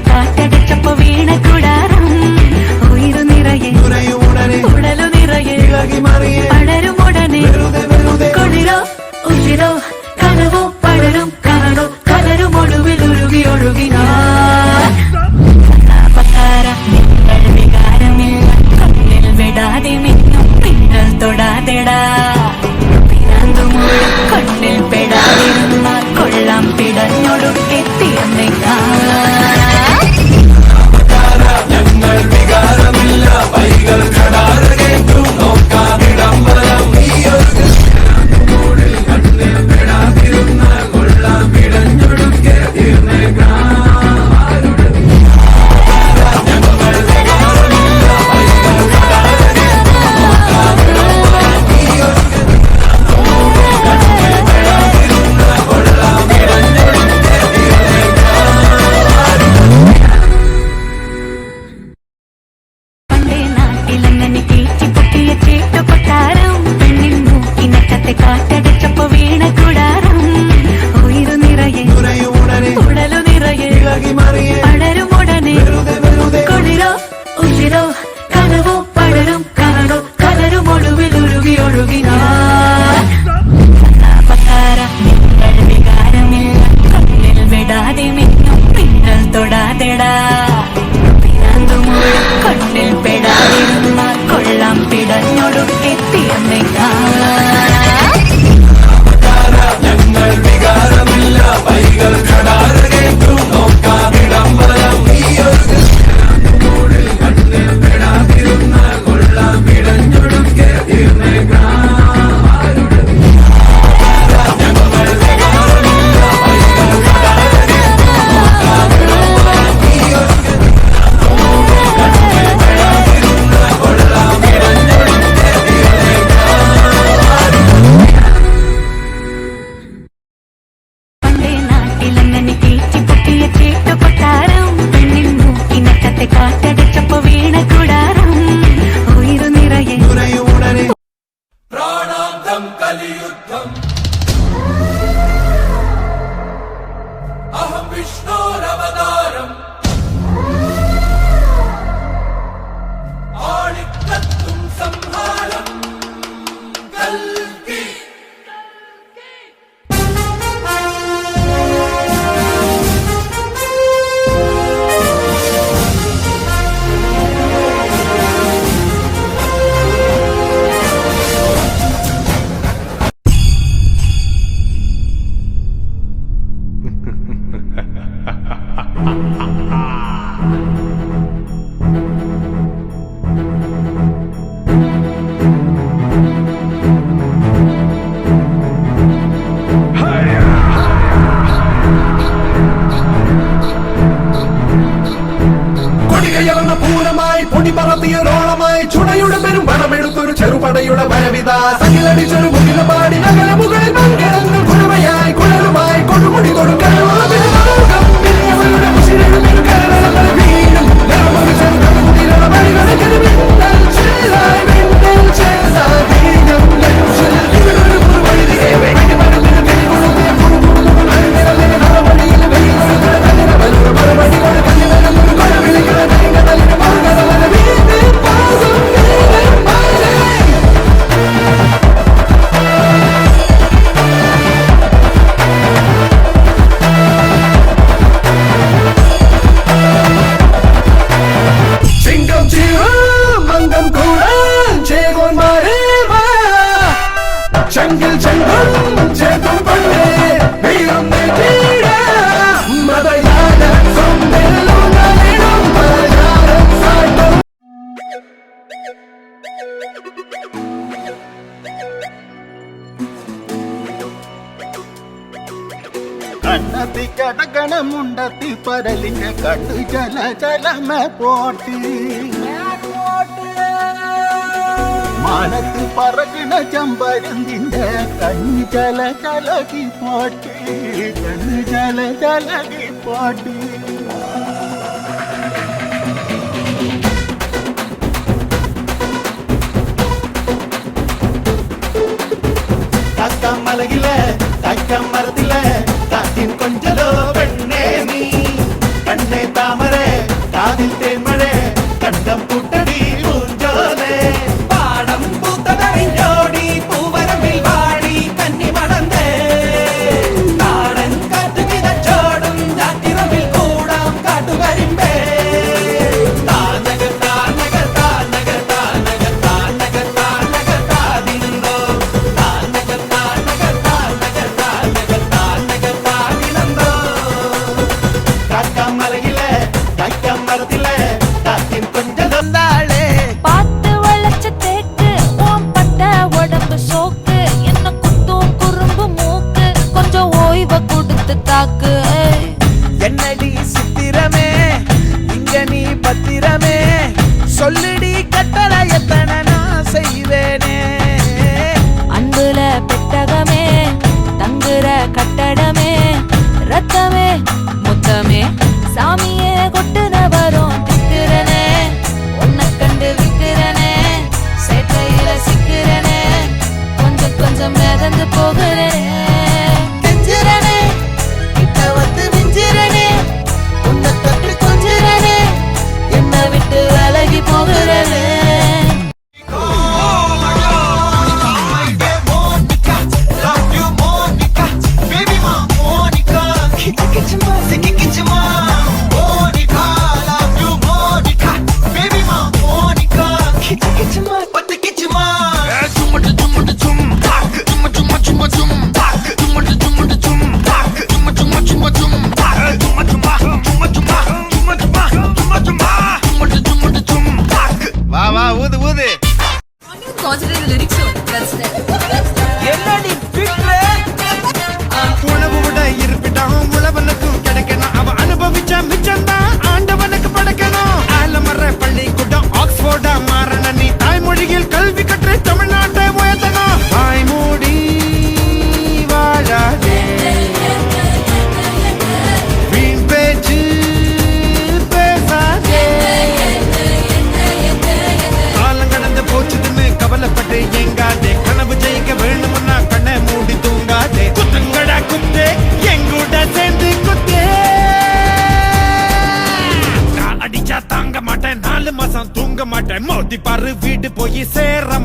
കാറ്റ് കാറ്റടിച്ചപ്പോ വീണ കൂടാരം. ഉയരു നിറയെ ഉടലു നിറയെ. പടരും ഉടനെ. കൊളിരോ ഉയരോ lagi Maria. యుడ భరవిదా సగిలని చెరువు நம்ம போட்டு. மனத்து பறக்குன சம்பருந்திந்த கண்ணு ஜல கலகி போட்டு. கண்ணு ஜல கலகி போட்டு. தாக்கம் மலகில தாக்கம் மரத்தில தாத்தின் கொஞ்சலோ பெண்ணே நீ. கண்ணே தாமரை காதில் தேன்மழை கண்டம்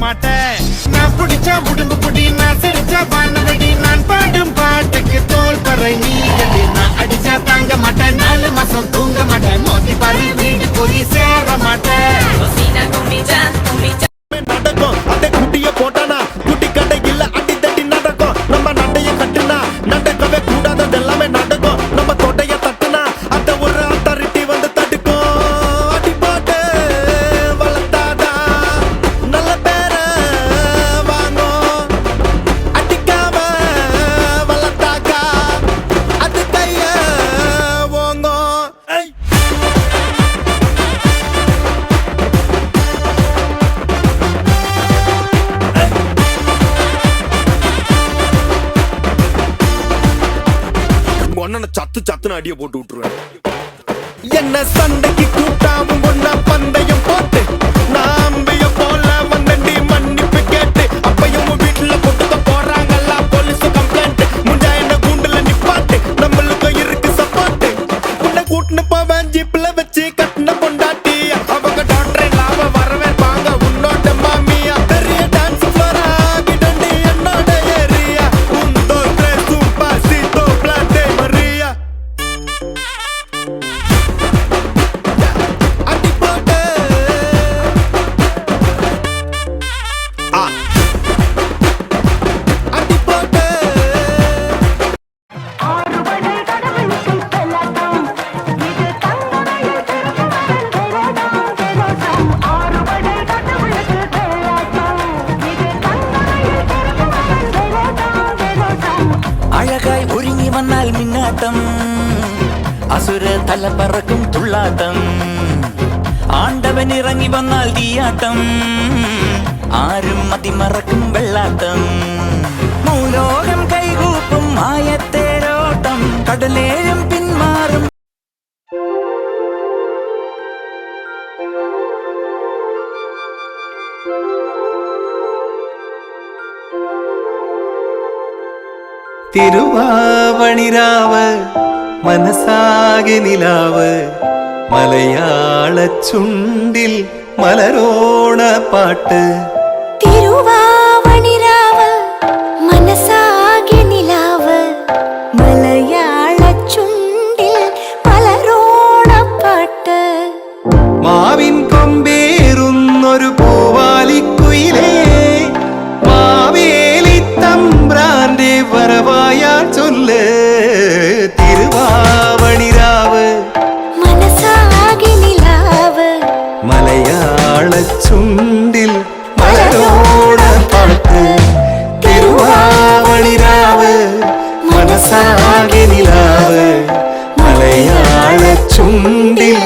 மாட்டேன். நான் பிடிச்சா புடுங்கு புடி நான் சிரிச்சா பானவடி நான் பாடும் பாட்டுக்கு தோல் பறை நீ நான் அடிச்சா தாங்க மாட்டேன் நாலு மாசம் தூங்க மாட்டேன். மோதி பாரு வீடு போய் சேர மாட்டேன். அடிய போட்டு விட்டுருவேன். என்ன சண்டைக்கு கூட்டாவும் ஒன்னா பந்தயம் போட்டு நான் പറക്കും തുള്ളാട്ടം. ആണ്ടവൻ ഇറങ്ങി വന്നാൽ തീയാട്ടം. ആരും മതിമറക്കും വെള്ളാട്ടം. മൂലോകം കൈകൂപ്പും ആയത്തേരോട്ടം. കടലേഴും പിന്മാറും. തിരുവാവണിരാവ് മനസ്സാകെ നിലാവ് മലയാള ചുണ്ടിൽ മലരോണ പാട്ട്. ചുണ്ടിൽ മലരോട പാട്ട് തിരുവാവണിരാവ് മനസ്സാകെ നിലാവ് മലയാള ചുണ്ടിൽ